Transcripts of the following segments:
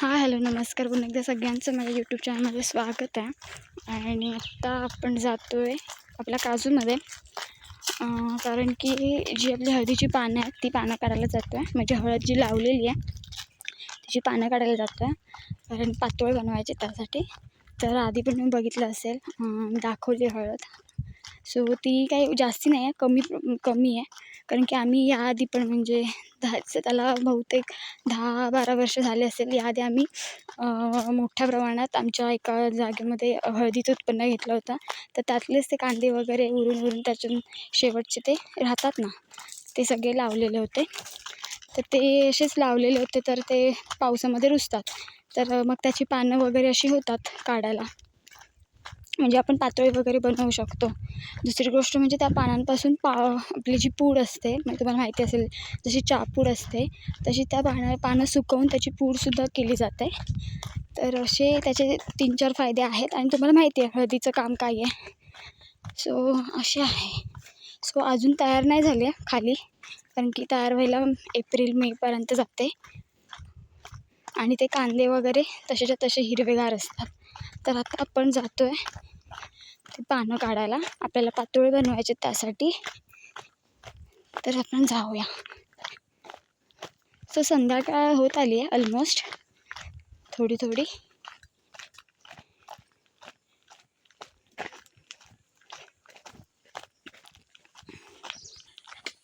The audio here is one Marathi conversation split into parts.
हां हॅलो नमस्कार पुन्हा एकदा सगळ्यांचं माझ्या यूट्यूब चॅनलमध्ये स्वागत आहे. आणि आत्ता आपण जातो आहे आपल्या काजूमध्ये. कारण की जी आपली हळदीची पानं आहेत ती पानं काढायला जातो आहे म्हणजे हळद जी लावलेली आहे तिची पानं काढायला जातो आहे कारण पातोळ बनवायचे त्यासाठी. तर आधी पण मी बघितलं असेल. दाखवली हळद. सो ती काही जास्ती नाही आहे. कमी कमी आहे. कारण की आम्ही याआधी पण म्हणजे दहाचं त्याला बहुतेक दहा बारा वर्ष झाले असेल. याआधी आम्ही मोठ्या प्रमाणात आमच्या एका जागेमध्ये हळदीचं उत्पन्न घेतलं होतं. तर त्यातलेच ते कांदे वगैरे उरून उरून त्यातून शेवटचे ते राहतात ना. ते सगळे लावलेले होते. तर ते असेच लावलेले होते. तर ते पावसामध्ये रुजतात. तर मग त्याची पानं वगैरे अशी होतात काढायला. म्हणजे आपण पातोळी वगैरे बनवू शकतो. दुसरी गोष्ट म्हणजे त्या पानांपासून पा आपली जी पूड असते म्हणजे तुम्हाला माहिती असेल जशी चापूड असते तशी त्या पानं पानं सुकवून त्याची पूडसुद्धा केली जाते. तर असे त्याचे तीन चार फायदे आहेत आणि तुम्हाला माहिती आहे हळदीचं काम काय आहे. सो असे आहे. सो अजून तयार नाही झाले खाली कारण की तयार व्हायला एप्रिल मेपर्यंत जाते. आणि ते कांदे वगैरे तसेच्या तसे हिरवेगार असतात. तर आता आपण जातो आहे ते पानं काढायला आपल्याला पातोळी बनवायचे त्यासाठी. तर आपण जाऊया. सो संध्याकाळ होत आली आहे ऑलमोस्ट थोडी थोडी.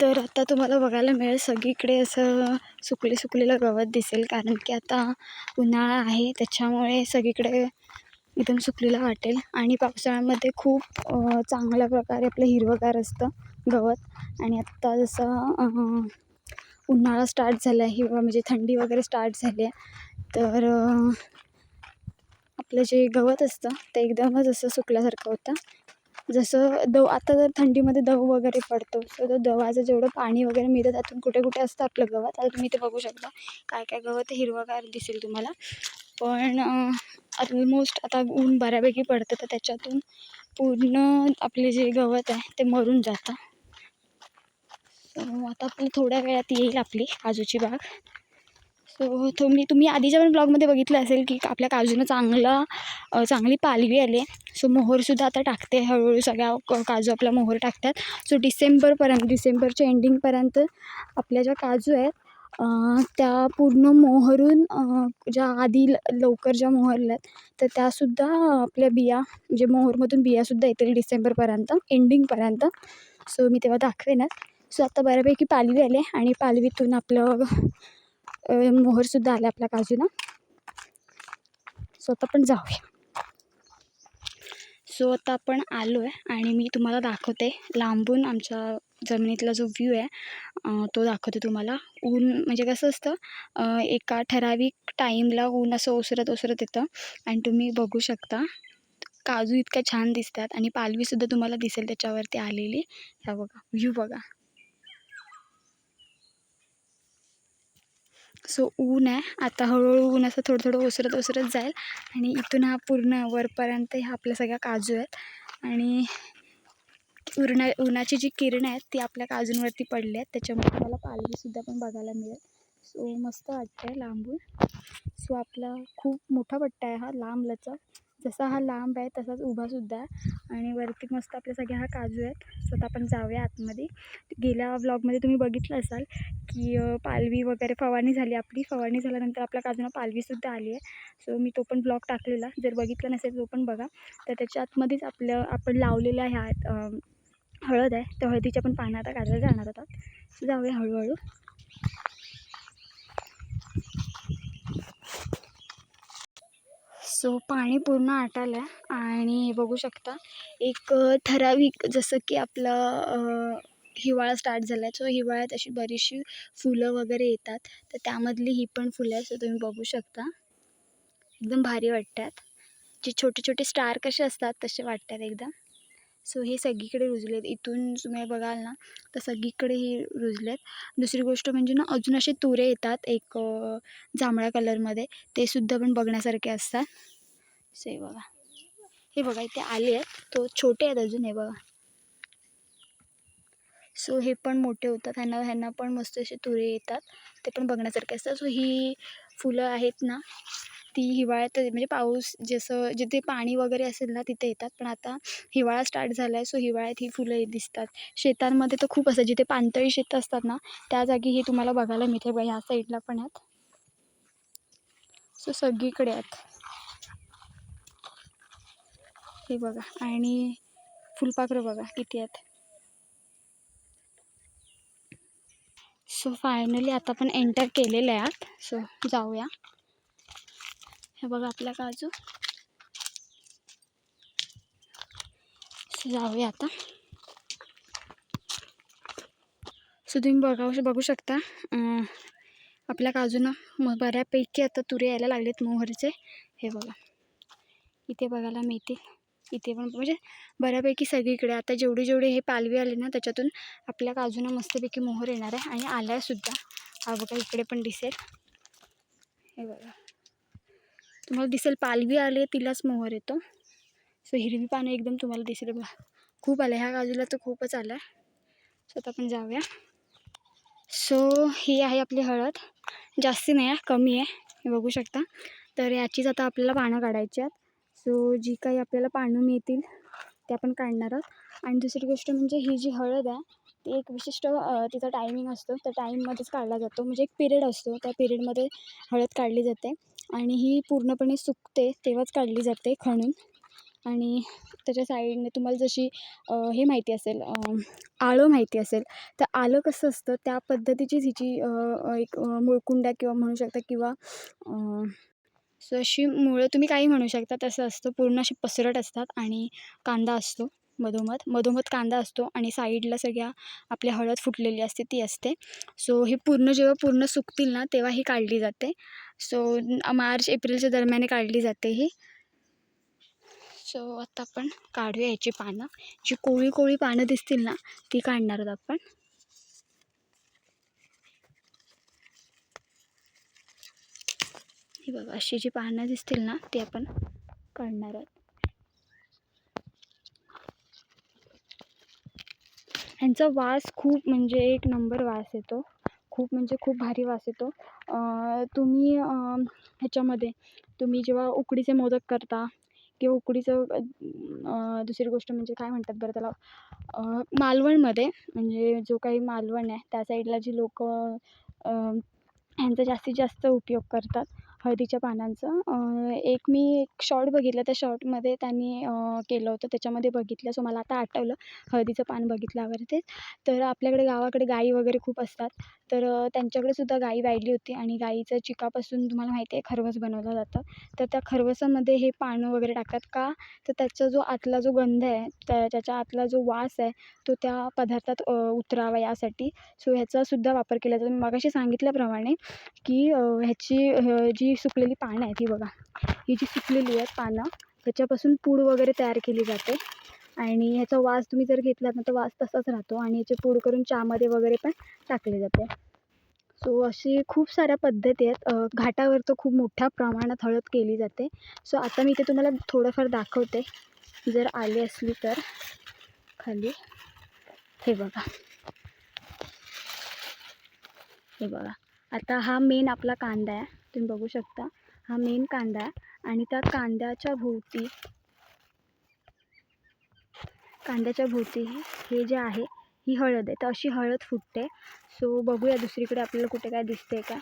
तर आता तुम्हाला बघायला मिळेल सगळीकडे असं सुकले सुकलेलं गवत दिसेल कारण की आता उन्हाळा आहे त्याच्यामुळे सगळीकडे एकदम सुकलेलं वाटेल. आणि पावसाळ्यामध्ये खूप चांगल्या प्रकारे आपलं हिरवंगार असतं गवत. आणि आत्ता जसं उन्हाळा स्टार्ट झाला आहे हिवा म्हणजे थंडी वगैरे स्टार्ट झाली आहे तर आपलं जे गवत असतं ते एकदमच असं सुकल्यासारखं होतं. जसं दव आता जर थंडीमध्ये दव वगैरे पडतो सो तर दवाचं जेवढं पाणी वगैरे मिळतं त्यातून कुठे कुठे असतं आपलं गवत. आता तुम्ही ते बघू शकता काय काय गवत हिरवंगार दिसेल तुम्हाला. पण ऑलमोस्ट आता ऊन बऱ्यापैकी पडतं तर त्याच्यातून पूर्ण आपले जे गवत आहे ते मरून जातं. सो आता आपलं थोड्या वेळात येईल आपली काजूची बाग. सो तुम्ही तुम्ही आधीच्या पण ब्लॉगमध्ये बघितलं असेल की आपल्या काजूनं चांगला चांगली पालवी आली आहे. सो मोहरसुद्धा आता टाकते हळूहळू सगळ्या क- काजू आपला मोहर टाकतात. सो डिसेंबरपर्यंत डिसेंबरच्या एंडिंगपर्यंत आपल्या ज्या काजू आहेत त्या पूर्ण मोहरून ज्या आधी ल- लवकर ज्या मोहरल्यात तर त्यासुद्धा आपल्या बिया म्हणजे मोहरमधून बियासुद्धा येतील डिसेंबरपर्यंत एंडिंगपर्यंत सो मी तेव्हा दाखवेनच सो आता बऱ्यापैकी पालवी आले आणि पालवीतून आपलं मोहरसुद्धा आला आपल्या काजूला सो आता आपण जाऊया. सो आता आपण आलो आहे आणि मी तुम्हाला दाखवते लांबून आमच्या जमिनीतला जो व्ह्यू आहे तो दाखवते तुम्हाला. ऊन म्हणजे कसं असतं एका ठराविक टाईमला ऊन असं ओसरत ओसरत येतं आणि तुम्ही बघू शकता काजू इतक्या छान दिसतात आणि पालवीसुद्धा तुम्हाला दिसेल त्याच्यावरती आलेली. ह्या बघा व्ह्यू बघा. सो ऊन आहे. आता हळूहळू ऊन असं थोडं थोडं ओसरत ओसरत जाईल आणि इथून हा पूर्ण वरपर्यंत ह्या आपल्या सगळ्या काजू आहेत. आणि उरणा उन्हाची जी किरणं आहेत ती आपल्या काजूंवरती पडली आहेत. त्याच्यामुळे आम्हाला पालवीसुद्धा पण बघायला मिळेल. सो मस्त वाटतं आहे लांबून. सो आपला खूप मोठा पट्टा आहे हा लांब लचक जसा हा लांब आहे तसाच उभासुद्धा आहे. आणि वरती मस्त आपल्या सगळ्या हा काजू आहेत. सो आता आपण जाऊया आतमध्ये. गेल्या व्लॉगमध्ये तुम्ही बघितलं असाल की पालवी वगैरे फवारणी झाली आपली. फवारणी झाल्यानंतर आपल्या काजूला पालवीसुद्धा आली आहे. सो मी तो पण ब्लॉग टाकलेला. जर बघितला नसेल तो पण बघा. तर त्याच्या आतमध्येच आपलं आपण लावलेलं ह्या हळद आहे त्या हळदीच्या पण पानं आता काढायला जाणार होतात जाऊया हळूहळू. सो पाणी पूर्ण आटालं आहे आणि हे बघू शकता एक ठराविक जसं की आपलं हिवाळा स्टार्ट झाला आहे सो हिवाळ्यात अशी बरीचशी फुलं वगैरे येतात. तर त्यामधली ही पण फुलं आहे सो तुम्ही बघू शकता. एकदम भारी वाटतात. जे छोटे छोटे स्टार कसे असतात तसे वाटतात एकदम. सो हे सगळीकडे रुजलेत. इथून तुम्ही बघाल ना तर सगळीकडे हे रुजलेत. दुसरी गोष्ट म्हणजे ना अजून असे तुरे येतात एक जांभळ्या कलरमध्ये ते सुद्धा पण बघण्यासारखे असतात. सो हे बघा. हे बघा इथे आले आहेत. तो छोटे आहेत अजून हे बघा. सो हे पण मोठे होतात. ह्यांना ह्यांना पण मस्त असे तुरे येतात. ते पण बघण्यासारखे असतात. सो ही फुलं आहेत ना ती हिवाळ्यात म्हणजे पाऊस जसं जिथे पाणी वगैरे असेल ना तिथे येतात. पण आता हिवाळा स्टार्ट झाला आहे सो हिवाळ्यात ही फुलं दिसतात. शेतांमध्ये तर खूप असतात. जिथे पाणथळी शेतं असतात ना त्या जागी ही तुम्हाला बघायला मिळते. बघा ह्या साईडला पण आहेत. सो सगळीकडे आहेत. हे बघा. आणि फुलपाखरं बघा किती आहेत. सो फायनली आता आपण एंटर केलेले आहात. सो जाऊया. हे बघा आपल्या काजू. जाऊया आता. सो तुम्ही बघा बघू शकता आपल्या काजूनं मग बऱ्यापैकी आता तुरे यायला लागलेत मोहरचे. हे बघा. इथे बघायला मिळतील. इथे पण म्हणजे बऱ्यापैकी सगळीकडे. आता जेवढे जेवढे हे पालवी आले ना त्याच्यातून आपल्या काजूनं मस्तपैकी मोहर येणार आहे. आणि आल्यासुद्धा हा बघा इकडे पण दिसेल. हे बघा. तुम्हाला दिसेल पालवी आले तिलाच मोहर येतो. सो हिरवी पानं एकदम तुम्हाला दिसेल बघा. खूप आलं ह्या काजूला तर खूपच आलं आहे सो आता आपण जाऊया. सो ही आहे आपली हळद. जास्ती नाही आहे कमी आहे. हे बघू शकता. तर याचीच आता आपल्याला पानं काढायची आहेत. सो जी काही आपल्याला पानं मिळतील ते आपण काढणार आहोत. आणि दुसरी गोष्ट म्हणजे ही जी हळद आहे ती एक विशिष्ट तिचा टायमिंग असतो. त्या टाईममध्येच काढला जातो. म्हणजे एक पिरियड असतो. त्या पिरियडमध्ये हळद काढली जाते. आणि ही पूर्णपणे सुकते तेव्हाच काढली जाते खणून. आणि त्याच्या साईडने तुम्हाला जशी हे माहिती असेल आळं माहिती असेल तर आलं कसं असतं? त्या पद्धतीचीच हिची एक मुळकुंड्या किंवा म्हणू शकता किंवा जशी सो अशी मुळं तुम्ही काही म्हणू शकता तसं असतं. पूर्ण अशी पसरट असतात आणि कांदा असतो. मधोमध. मधोमध कांदा असतो आणि साईडला सगळ्या आपली हळद फुटलेली असते ती असते. सो ही पूर्ण जेव्हा पूर्ण सुकतील ना तेव्हा ही काढली जाते. सो मार्च एप्रिलच्या दरम्यान काढली जाते ही. सो आता आपण काढूया याची पानं. जी कोळी कोळी पानं दिसतील ना ती काढणार आहोत आपण. ही बघा अशी जी पानं दिसतील ना ती आपण काढणार आहोत. ह्यांचा वास खूप म्हणजे एक नंबर वास येतो. खूप म्हणजे खूप भारी वास येतो. तुम्ही ह्याच्यामध्ये तुम्ही जेव्हा उकडीचे मोदक करता किंवा उकडीचं दुसरी गोष्ट म्हणजे काय म्हणतात बरं त्याला? मालवणमध्ये म्हणजे जो काही मालवण आहे त्या साईडला जी लोक ह्यांचा जास्तीत जास्त उपयोग करतात. हळदीच्या पानांचं. एक मी एक शॉर्ट बघितला. त्या शॉर्टमध्ये त्यांनी केलं होतं. त्याच्यामध्ये बघितलं. सो मला आता आठवलं हळदीचं पान बघितल्यावरती तर आपल्याकडे गावाकडे गाई वगैरे खूप असतात. तर त्यांच्याकडे सुद्धा गाई वाहिली होती. आणि गाईचं चिकापासून तुम्हाला माहिती आहे खरवस बनवलं जातं. तर त्या खरवसामध्ये हे पानं वगैरे टाकतात का? तर त्याचा जो आतला जो गंध आहे त्या त्याच्या आतला जो वास आहे तो त्या पदार्थात उतरावा यासाठी. सो ह्याचासुद्धा वापर केला जातो. मी मगाशी सांगितल्याप्रमाणे की ह्याची जी सुकलेली पानं आहेत ही बघा. ही जी सुकलेली आहेत पानं त्याच्यापासून पूड वगैरे तयार केली जाते. आणि ह्याचा वास तुम्ही जर घेतलात ना तर वास तसाच राहतो. आणि याची पूड करून चहामध्ये वगैरे पण टाकले जाते. सो अशी खूप साऱ्या पद्धती आहेत. घाटावर तर खूप मोठ्या प्रमाणात हळद केली जाते. सो आता मी ते तुम्हाला थोडंफार दाखवते. जर आली असली तर खाली. हे बघा. हे बघा. आता हा मेन आपला कांदा आहे. तुम्ही बघू शकता. हा मेन कांदा आहे आणि त्या कांद्याच्या भोवती कांद्याच्या भोवती हे जे आहे ही हळद आहे. तर अशी हळद फुटते. सो बघूया दुसरीकडे आपल्याला कुठे काय दिसते का?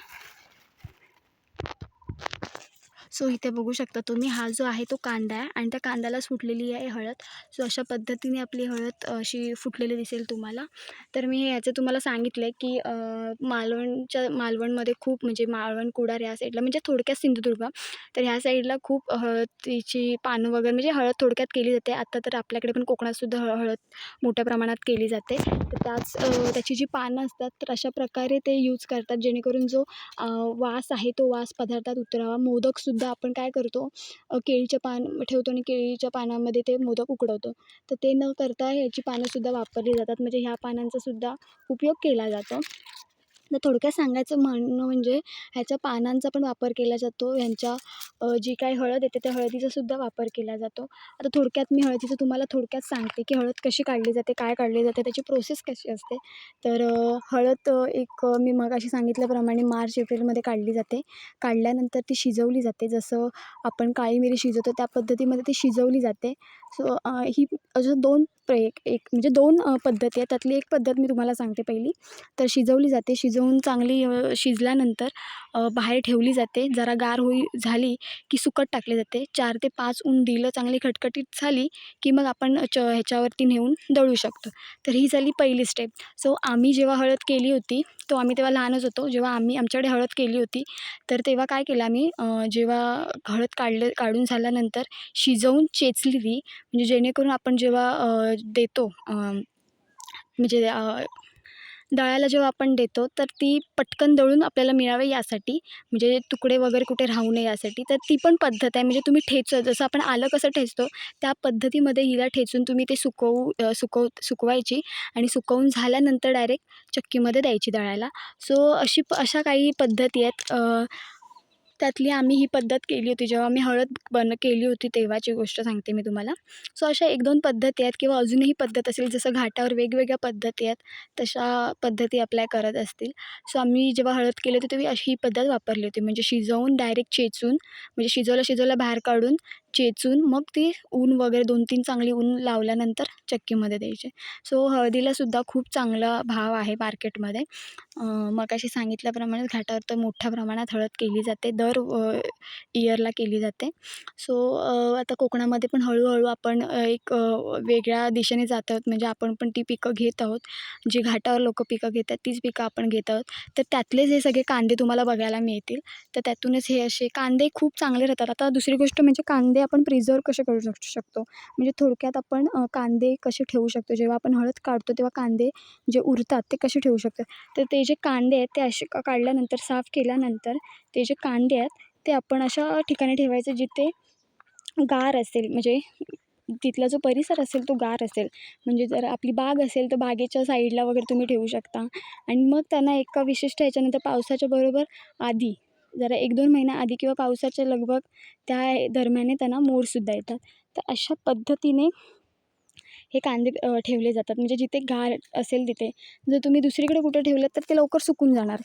सो इथे बघू शकता तुम्ही हा जो आहे तो कांदा आहे आणि त्या कांद्याला फुटलेली आहे हळद. सो अशा पद्धतीने आपली हळद अशी फुटलेली दिसेल तुम्हाला. तर मी याचं तुम्हाला सांगितलं आहे की मालवणच्या मालवणमध्ये खूप म्हणजे मालवण कुडार या साईडला म्हणजे थोडक्यात सिंधुदुर्ग. तर ह्या साईडला खूप हळदीची पानं वगैरे म्हणजे हळद थोडक्यात केली जाते. आत्ता तर आपल्याकडे पण कोकणातसुद्धा हळ हळद मोठ्या प्रमाणात केली जाते. तर त्याच त्याची जी पानं असतात तर अशा प्रकारे ते यूज करतात. जेणेकरून जो वास आहे तो वास पदार्थात उतरावा मोदकसुद्धा आपण काय करतो केळीच्या पान ठेवतो आणि केळीच्या पानामध्ये ते मोदक उकडवतो. तर ते न करता ह्याची पानंसुद्धा वापरली जातात. म्हणजे ह्या पानांचासुद्धा उपयोग केला जातो. तर थोडक्यात सांगायचं म्हणणं म्हणजे ह्याच्या पानांचा पण वापर केला जातो. ह्यांच्या जी काही हळद येते त्या हळदीचासुद्धा वापर केला जातो. आता थोडक्यात मी हळदीचं तुम्हाला थोडक्यात सांगते की हळद कशी काढली जाते काय काढली जाते त्याची प्रोसेस कशी असते. तर हळद एक मी मी मगाशी सांगितल्याप्रमाणे मार्च एप्रिलमध्ये काढली जाते. काढल्यानंतर ती शिजवली जाते. जसं आपण काळी मिरी शिजवतो त्या पद्धतीमध्ये ती शिजवली जाते. सो ही अजून दोन एक एक म्हणजे दोन पद्धती आहे त्यातली एक पद्धत मी तुम्हाला सांगते पहिली. तर शिजवली जाते. शिजवून चांगली शिजल्यानंतर बाहेर ठेवली जाते. जरा गार होई झाली की सुकट टाकली जाते. चार ते पाच ऊन दिलं चांगली खटखटीत झाली की मग आपण च ह्याच्यावरती नेऊन दळू शकतो. तर ही झाली पहिली स्टेप सो आम्ही जेव्हा हळद केली होती तो आम्ही तेव्हा लहानच होतो. जेव्हा आम्ही आमच्याकडे हळद केली होती तर तेव्हा काय केलं आम्ही जेव्हा हळद काढले काढून झाल्यानंतर शिजवून चेचली ती म्हणजे जेणेकरून आपण जेव्हा देतो. म्हणजे डाळ्याला जेव्हा आपण देतो तर ती पटकन दळून आपल्याला मिळावे यासाठी. म्हणजे तुकडे वगैरे कुठे राहू नये यासाठी. तर ती पण पद्धत आहे. म्हणजे तुम्ही ठेच जसं आपण आलं कसं ठेचतो त्या पद्धतीमध्ये हिला ठेचून तुम्ही ते सुकवू सुकव सुकवायची आणि सुकवून झाल्यानंतर डायरेक्ट चक्कीमध्ये द्यायची दळायला. सो अशी प अशा काही पद्धती आहेत. त्यातली आम्ही ही पद्धत केली होती. जेव्हा मी हळद बन केली होती तेव्हाची गोष्ट सांगते मी तुम्हाला. सो अशा एक दोन पद्धती आहेत किंवा अजूनही पद्धत असेल जसं घाटावर वेगवेगळ्या पद्धती आहेत तशा पद्धती अप्लाय करत असतील. सो आम्ही जेव्हा हळद केली होती तेव्हा अशी ही पद्धत वापरली होती. म्हणजे शिजवून डायरेक्ट चेचून म्हणजे शिजवलं शिजवलं बाहेर काढून चेचून मग ती ऊन वगैरे दोन तीन चांगली ऊन लावल्यानंतर चक्कीमध्ये द्यायचे. सो हळदीलासुद्धा खूप चांगला भाव आहे मार्केटमध्ये. मगाशी सांगितल्याप्रमाणे घाटावर तर मोठ्या प्रमाणात हळद केली जाते दर इयरला केली जाते. सो आता कोकणामध्ये पण हळूहळू आपण एक वेगळ्या दिशेने जात आहोत. म्हणजे आपण पण ती पिकं घेत आहोत. जी घाटावर लोक पिकं घेतात तीच पिकं आपण घेत आहोत. तर त्यातलेच हे सगळे कांदे तुम्हाला बघायला मिळतील. तर त्यातूनच हे असे कांदे खूप चांगले राहतात. आता दुसरी गोष्ट म्हणजे कांदे आपण प्रिझर्व कसे करू शक शकतो? म्हणजे थोडक्यात आपण कांदे कसे ठेवू शकतो? जेव्हा आपण हळद काढतो तेव्हा कांदे जे उरतात ते कसे ठेवू शकतो? तर ते जे कांदे आहेत ते असे का काढल्यानंतर साफ केल्यानंतर ते जे कांदे आहेत ते आपण अशा ठिकाणी ठेवायचे जिथे गार असेल. म्हणजे तिथला जो परिसर असेल तो गार असेल. म्हणजे जर आपली बाग असेल तर बागेच्या साईडला वगैरे तुम्ही ठेवू शकता. आणि मग त्यांना एका विशिष्ट ह्याच्यानंतर पावसाच्या बरोबर आधी जरा एक दोन महिन्याआधी किंवा पावसाच्या लगभग त्या दरम्याने त्यांना मोडसुद्धा येतात. तर अशा पद्धतीने हे कांदे ठेवले जातात. म्हणजे जिथे गार असेल तिथे. जर तुम्ही दुसरीकडे कुठे ठेवलं तर ते लवकर सुकून जाणार.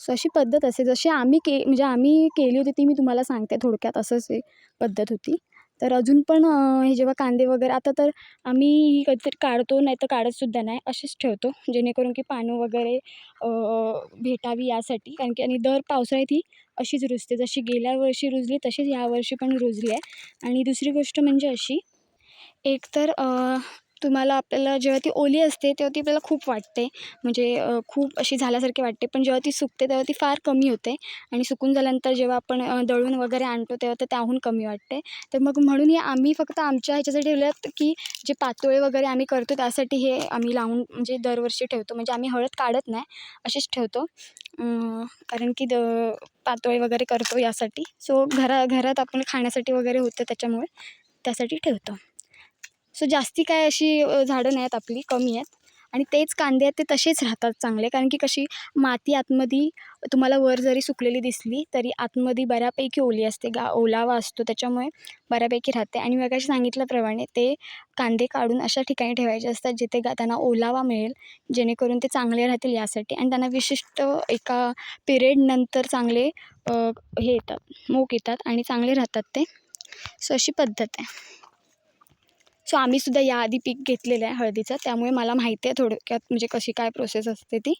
सो अशी पद्धत असे जशी आम्ही के म्हणजे आम्ही केली होती ती मी तुम्हाला सांगते. थोडक्यात असंच हे पद्धत होती. तर अजून पण हे जेव्हा कांदे वगैरे आता तर आम्ही कधीतरी काढतो नाही तर काढतसुद्धा नाही. असेच ठेवतो जेणेकरून की पानं वगैरे भेटावी यासाठी. कारण की आणि दर पावसाळ्यात ही अशीच रुजते. जशी गेल्या वर्षी रुजली तशीच यावर्षी पण रुजली आहे. आणि दुसरी गोष्ट म्हणजे अशी एक तर तुम्हाला आपल्याला जेव्हा ती ओली असते तेव्हा ती आपल्याला खूप वाटते. म्हणजे खूप अशी झाल्यासारखी वाटते. पण जेव्हा ती सुकते तेव्हा ती फार कमी होते. आणि सुकून झाल्यानंतर जेव्हा आपण दळून वगैरे आणतो तेव्हा तर त्याहून कमी वाटते. तर मग म्हणून हे आम्ही फक्त आमच्या ह्याच्यासाठी ठेवल्यात की जे पातोळे वगैरे आम्ही करतो त्यासाठी हे आम्ही लावून म्हणजे दरवर्षी ठेवतो. म्हणजे आम्ही हळद काढत नाही अशीच ठेवतो. कारण की द पातोळे वगैरे करतो यासाठी. सो घरा घरात आपण खाण्यासाठी वगैरे होतं त्याच्यामुळे त्यासाठी ठेवतो. सो जास्ती काय अशी झाडं झाडं नाहीत आपली कमी आहेत. आणि तेच कांदे आहेत ते तसेच राहतात चांगले. कारण की कशी माती आतमध्ये तुम्हाला वर जरी सुकलेली दिसली तरी आतमध्ये बऱ्यापैकी ओली असते. गा ओलावा असतो. त्याच्यामुळे बऱ्यापैकी राहते. आणि मगाशी सांगितल्याप्रमाणे ते कांदे काढून अशा ठिकाणी ठेवायचे असतात जिथे गा त्यांना ओलावा मिळेल जेणेकरून ते चांगले राहतील यासाठी. आणि त्यांना विशिष्ट एका पिरियडनंतर चांगले हे येतात मोक येतात आणि चांगले राहतात ते. सो अशी पद्धत आहे. सो आम्हीसुद्धा याआधी पीक घेतलेलं आहे हळदीचं. त्यामुळे मला माहिती आहे थोडक्यात म्हणजे कशी काय प्रोसेस असते ती.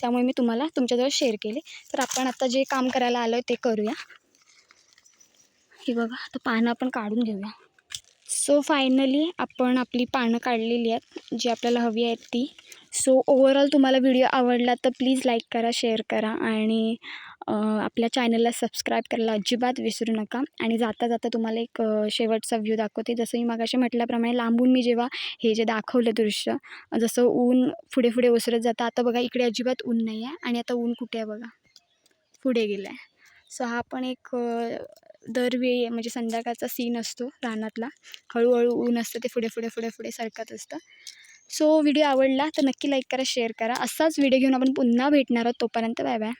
त्यामुळे मी तुम्हाला तुमच्याजवळ शेअर केली. तर आपण आता जे काम करायला आलो आहे ते करूया. हे बघा आता पानं आपण काढून घेऊया. सो फायनली आपण आपली पानं काढलेली आहेत जी आपल्याला हवी आहेत ती. सो ओवरऑल तुम्हाला व्हिडिओ आवडला तर प्लीज लाईक करा शेअर करा आणि आपल्या चॅनलला सबस्क्राईब करायला अजिबात विसरू नका. आणि जाता जाता तुम्हाला एक शेवटचा व्ह्यू दाखवते. जसं मी मागाशी म्हटल्याप्रमाणे लांबून मी जेव्हा हे जे दाखवलं दृश्य जसं ऊन पुढे पुढे ओसरत जातं. आता बघा इकडे अजिबात ऊन नाही आहे आणि आता ऊन कुठे आहे बघा? पुढे गेलं आहे सो हा पण एक दरवेळी म्हणजे संध्याकाळचा सीन असतो रानातला. हळूहळू ऊन असतं ते पुढे पुढे पुढे पुढे सरकत असतं. सो व्हिडिओ आवडला तर नक्की लाईक करा शेअर करा. असाच व्हिडिओ घेऊन आपण पुन्हा भेटणार आहोत. तोपर्यंत बाय बाय